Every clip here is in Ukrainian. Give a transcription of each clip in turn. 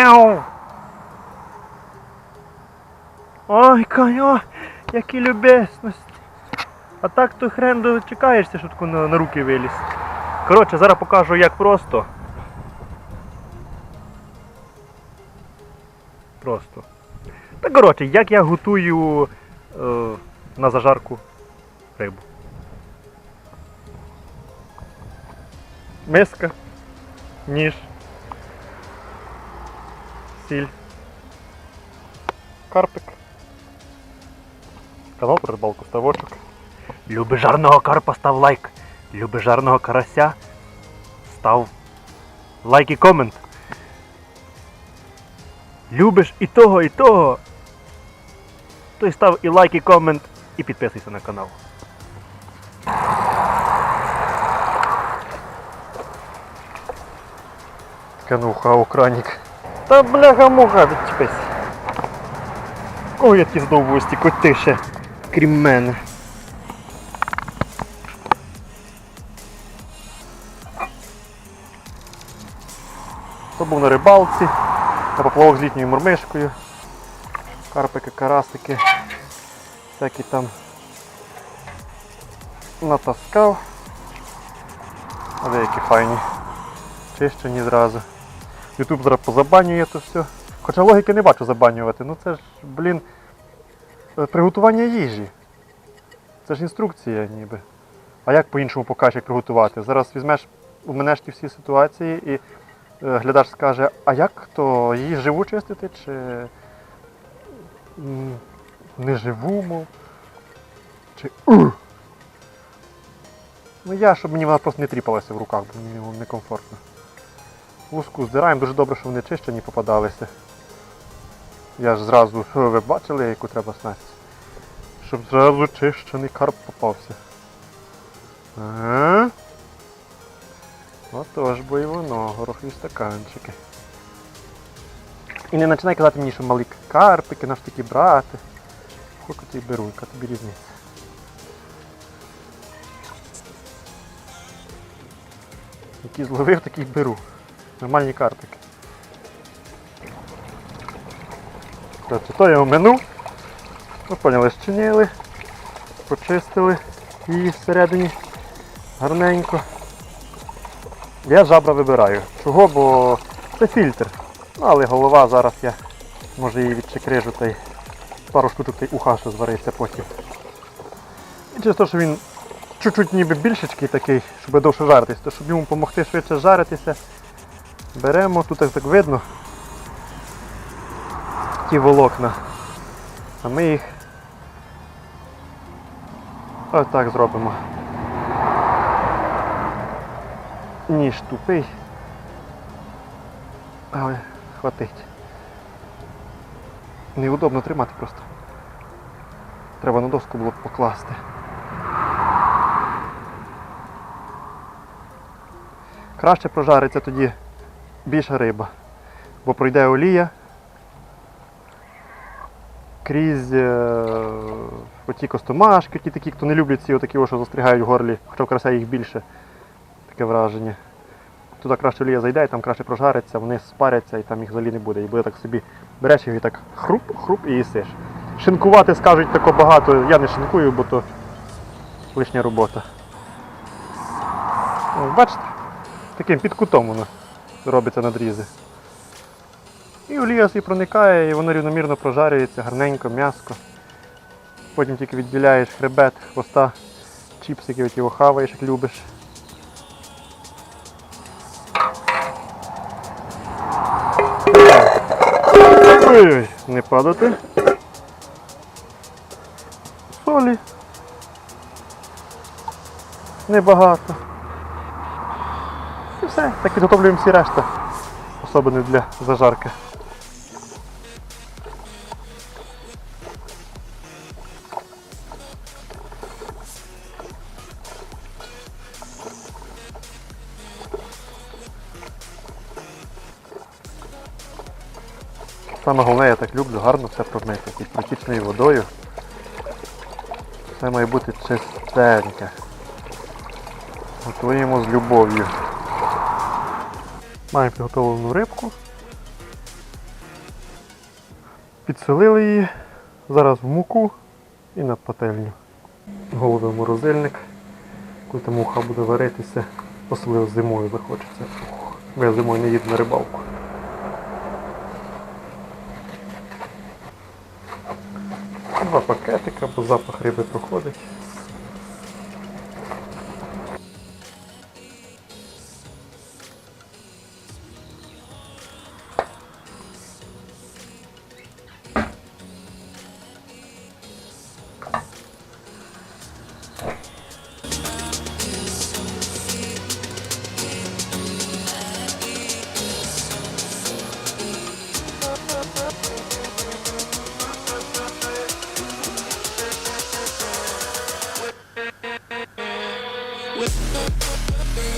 Мяу! Ой, коньо, які любесності! А так то хрен дочекаєшся, що таку на, на руки виліз. Коротше, зараз покажу як просто. Просто. Та коротше, як я готую е, на зажарку рибу. Миска, ніж карпик. Канал про рибалку ставочок. Люби жарного карпа став лайк. Люби жарного карася став лайк і комент. Любиш і того, і того. Той став і лайк, і комент, і підписуйся на канал. Кануха, охранник. Та бляха-муха, відчепись. Кого я ті здовбості котише, крім мене. То був на рибалці, на поплавок з літньою мурмишкою. Карпики, карасики, всякі там натаскав. А деякі файні. Чищені зразу. Ютуб зараз позабанює то все. Хоча логіки не бачу забанювати. Ну це ж, блін, е, приготування їжі. Це ж інструкція ніби. А як по-іншому покажеш, як приготувати? Зараз візьмеш у мене ж ті всі ситуації і е, глядач скаже, а як то її живу чистити чи не живу, мов. Чи. Ну я, щоб мені вона просто не тріпалася в руках, бо мені було некомфортно. Луску здираємо, дуже добре, що вони чищені попадалися. Я ж зразу, ви бачили, яку треба снасть? Щоб зразу чищений карп попався. Ага. Отож бо і воно, горохові стаканчики. І не починай казати мені, що малі карпики, наш такі брати. Скільки ти беру, яка тобі різниця? Які зловив, такі й беру. Нормальні карпики. Тобто то я оминув. Ви поняли, щинили, почистили її всередині гарненько. Я жабра вибираю. Чого? Бо це фільтр. Ну, але голова зараз я може її відчекрижу та й пару штучок та й уха ще зварився потім. І через те, що він чуть-чуть ніби більшечкий такий, щоб довше жаритись, то щоб йому допомогти швидше жаритися, беремо, тут так, видно ті волокна. А ми їх ось так зробимо. Ніж тупий. Але хватить. Неудобно тримати просто. Треба на доску було б покласти. Краще прожариться тоді більша риба, бо пройде олія крізь е, оті костомашки, ті такі, хто не люблять ці отакі, що застрягають в горлі, хоча в карася їх більше. Таке враження. Туди краще олія зайде, і там краще прожариться, вони спаряться і там їх взагалі не буде. І буде так собі береш його і так хруп-хруп і їсиш. Шинкувати скажуть тако багато, я не шинкую, бо то лишня робота. Бачите? Таким під кутом воно робиться надрізи. І олія собі проникає, і воно рівномірно прожарюється, гарненько, м'яско. Потім тільки відділяєш хребет, хвоста, чіпсики, от його хаваєш, як любиш. Ой-ой, не падати. Солі. Небагато. Все, так підготовлюємо всі решта. Особливо для зажарки. Саме головне, я так люблю гарно все промити під протічною водою. Все має бути чистеньке. Готуємо з любов'ю. Маємо підготовлену рибку. Підсолили її, Зараз в муку і на пательню. Голови в морозильник. Коли та муха буде варитися, особливо зимою захочеться. Бо я зимою не їду на рибалку. Два пакетика, бо запах риби проходить.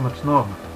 Смачного.